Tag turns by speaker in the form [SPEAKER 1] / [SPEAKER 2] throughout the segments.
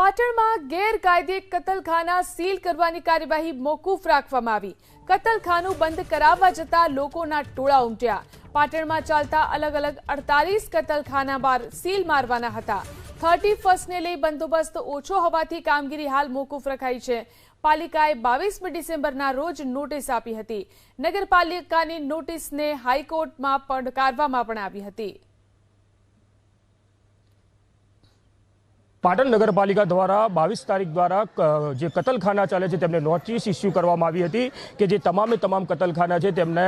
[SPEAKER 1] પાટણમાં ગેરકાયદે કતલખાના સીલ કરવાની કાર્યવાહી મોકૂફ રાખવામાં આવી. કતલખાનું બંધ કરાવવા જતા લોકોના ટોળા ઉમટ્યા. પાટણમાં ચાલતા અલગ અલગ અડતાલીસ કતલખાના બાર સીલ મારવાના હતા. થર્ટી ફર્સ્ટને લઈ બંદોબસ્ત ઓછો હોવાથી કામગીરી હાલ મોકૂફ રખાઈ છે. પાલિકાએ બાવીસમી ડિસેમ્બરના રોજ નોટિસ આપી હતી. નગરપાલિકાની નોટિસને હાઈકોર્ટમાં પડકારવામાં પણ આવી હતી.
[SPEAKER 2] પાટણ નગરપાલિકા દ્વારા બાવીસ તારીખ દ્વારા જે કતલખાના ચાલે છે તેમને નોટિસ ઇસ્યુ કરવામાં આવી હતી કે જે તમામે તમામ કતલખાના છે તેમને,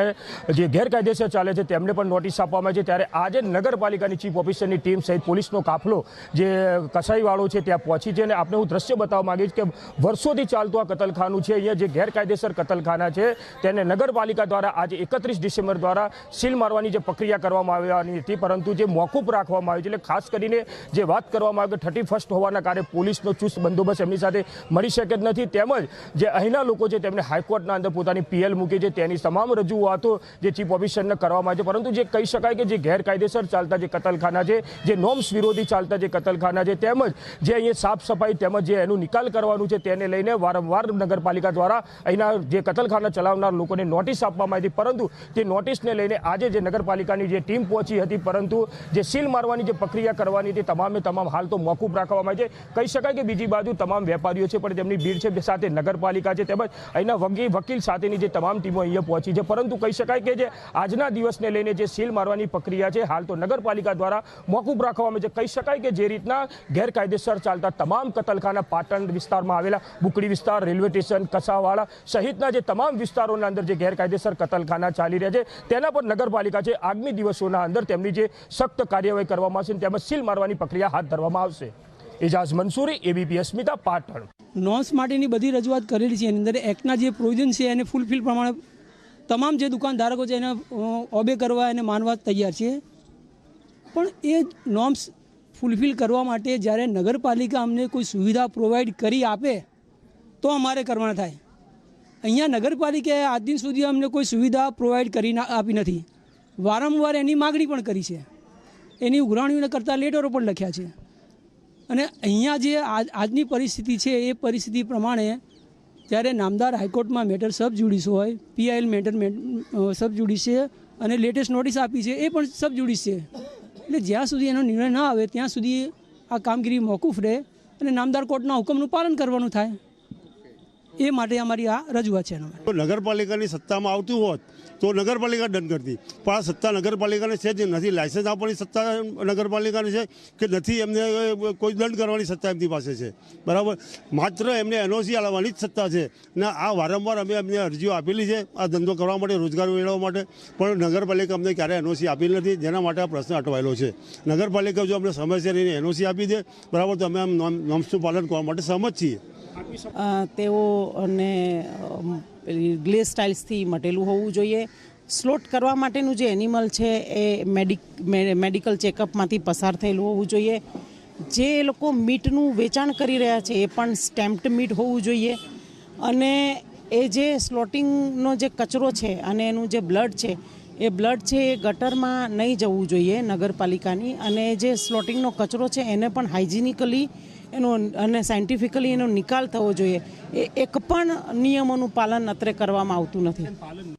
[SPEAKER 2] જે ગેરકાયદેસર ચાલે છે તેમને પણ નોટિસ આપવામાં છે. ત્યારે આજે નગરપાલિકાની ચીફ ઓફિસરની ટીમ સહિત પોલીસનો કાફલો જે કસાઈવાળો છે ત્યાં પહોંચી છે અને આપણે હું દ્રશ્ય બતાવવા માગીશ કે વર્ષોથી ચાલતું આ કતલખાનું છે, અહીંયા જે ગેરકાયદેસર કતલખાના છે તેને નગરપાલિકા દ્વારા આજે એકત્રીસ ડિસેમ્બર દ્વારા સીલ મારવાની જે પ્રક્રિયા કરવામાં આવવાની હતી. પરંતુ જે મોકૂફ રાખવામાં આવી છે, એટલે ખાસ કરીને જે વાત કરવામાં આવી કે થર્ટી ફર્સ્ટ હોવાના કારણે પોલીસનો ચુસ્ત બંદોબસ્ત એમની સાથે મળી શકે જ નથી. તેમજ જે અહીંના લોકો છે તેમણે હાઈકોર્ટના અંદર પોતાની પીએલ મૂકી છે. તેની તમામ રજૂઆતો જે ચીફ ઓફિસરને કરવામાં આવે છે. પરંતુ જે કહી શકાય કે જે ગેરકાયદેસર ચાલતા જે કતલખાના છે, જે નોમ્સ વિરોધી ચાલતા જે કતલખાના છે, તેમજ જે અહીંયા સાફ સફાઈ તેમજ જે એનું નિકાલ કરવાનું છે તેને લઈને વારંવાર નગરપાલિકા દ્વારા અહીંના જે કતલખાના ચલાવનાર લોકોને નોટિસ આપવામાં આવી પરંતુ તે નોટિસને લઈને આજે જે નગરપાલિકાની જે ટીમ પહોંચી હતી, પરંતુ જે સીલ મારવાની જે પ્રક્રિયા કરવાની હતી, તમામે તમામ હાલ તો મોકૂફ રાખવામાં આવી છે. કહી શકાય કે બીજી બાજુ તમામ વેપારીઓ છે, પણ તેમની ભીડ છે સાથે નગરપાલિકા છે તેમજ અહીંના વગી, વકીલ સાથેની જે તમામ ટીમો અહીંયા પહોંચી છે. પરંતુ કહી શકાય કે જે આજના દિવસને લઈને જે સીલ મારવાની પ્રક્રિયા છે, હાલ તો નગરપાલિકા દ્વારા મોકૂફ રાખવામાં આવે છે. કહી શકાય કે જે રીતના ગેરકાયદેસર ચાલતા તમામ કતલખાના પાટણ વિસ્તારમાં આવેલા, બુકડી વિસ્તાર, રેલવે સ્ટેશન, કસાવાળા સહિતના જે તમામ વિસ્તારોના અંદર જે ગેરકાયદેસર કતલખાના ચાલી રહ્યા છે, તેના પર નગરપાલિકા છે, આગામી દિવસોના અંદર તેમની જે સખ્ત કાર્યવાહી કરવામાં આવશે તેમજ સીલ મારવાની પ્રક્રિયા હાથ ધરવામાં આવશે. એજાઝ મંસૂરી એબીપી અસ્મિતા પાટણ.
[SPEAKER 3] નોર્મ્સ માટેની બધી રજૂઆત કરેલી છે. એની અંદર એક્ટના જે પ્રોવિઝન છે, એને ફૂલફિલ પ્રમાણે તમામ જે દુકાનધારકો છે, એને ઓબે કરવા એને માનવા તૈયાર છે. પણ એ નોર્મ્સ ફૂલફિલ કરવા માટે જ્યારે નગરપાલિકા અમને કોઈ સુવિધા પ્રોવાઈડ કરી આપે, તો અમારે કરવાના થાય. અહીંયા નગરપાલિકાએ આજ દિન સુધી અમને કોઈ સુવિધા પ્રોવાઈડ કરી આપી નથી. વારંવાર એની માગણી પણ કરી છે. એની ઉઘરાણીઓને કરતાં લેટરો પણ લખ્યા છે. અને અહીંયા જે આજ, આજની પરિસ્થિતિ છે, એ પરિસ્થિતિ પ્રમાણે જ્યારે નામદાર હાઈકોર્ટમાં મેટર સબ જ્યુડિસ હોય, પીઆઈએલ મેટર સબ જ્યુડિસ છે અને લેટેસ્ટ નોટિસ આપી છે, એ પણ સબ જ્યુડિસ છે એટલે જ્યાં સુધી એનો નિર્ણય ના આવે, ત્યાં સુધી આ કામગીરી મોકૂફ રહે અને નામદાર કોર્ટના હુકમનું પાલન કરવાનું થાય. એ માટે અમારી આ રજૂઆત છે
[SPEAKER 4] નગરપાલિકાની સત્તામાં આવતું હોત, તો નગરપાલિકા દંડ કરતી. પણ આ સત્તા નગરપાલિકાને છે જ નથી. લાયસન્સ આપવાની સત્તા નગરપાલિકાની છે કે નથી, એમને કોઈ દંડ કરવાની સત્તા એમની પાસે છે. બરાબર? માત્ર એમને એનઓસી આપવાની જ સત્તા છે. ને આ વારંવાર અમે એમને અરજીઓ આપેલી છે, આ ધંધો કરવા માટે, રોજગાર મેળવવા માટે. પણ નગરપાલિકા અમને ક્યારેય એનઓસી આપેલી નથી. જેના માટે આ પ્રશ્ન અટવાયેલો છે. નગરપાલિકા જો અમને સમયસર એને એનઓસી આપી દે, બરાબર, તો અમે આમ નોમ- નોમ્સનું પાલન કરવા માટે સહમત છીએ.
[SPEAKER 5] તેઓને અને ગ્લેસ સ્ટાઇલ્સથી મટેલું હોવું જોઈએ. સ્લોટ કરવા માટેનું જે એનિમલ છે એ મેડિક મેડિકલ ચેકઅપમાંથી પસાર થયેલું હોવું જોઈએ. જે લોકો મીટનું વેચાણ કરી રહ્યા છે એ પણ સ્ટેમ્પ્ડ મીટ હોવું જોઈએ. અને એ જે સ્લોટિંગનો જે કચરો છે અને એનું જે બ્લડ છે, એ બ્લડ છે એ ગટરમાં નહીં જવું જોઈએ નગરપાલિકાની. અને જે સ્લોટિંગનો કચરો છે એને પણ હાઇજિનિકલી એનો અને સાયન્ટિફિકલી એનો નિકાલ થવો જોઈએ. એ એક પણ નિયમોનું પાલન અત્રે કરવામાં આવતું નથી.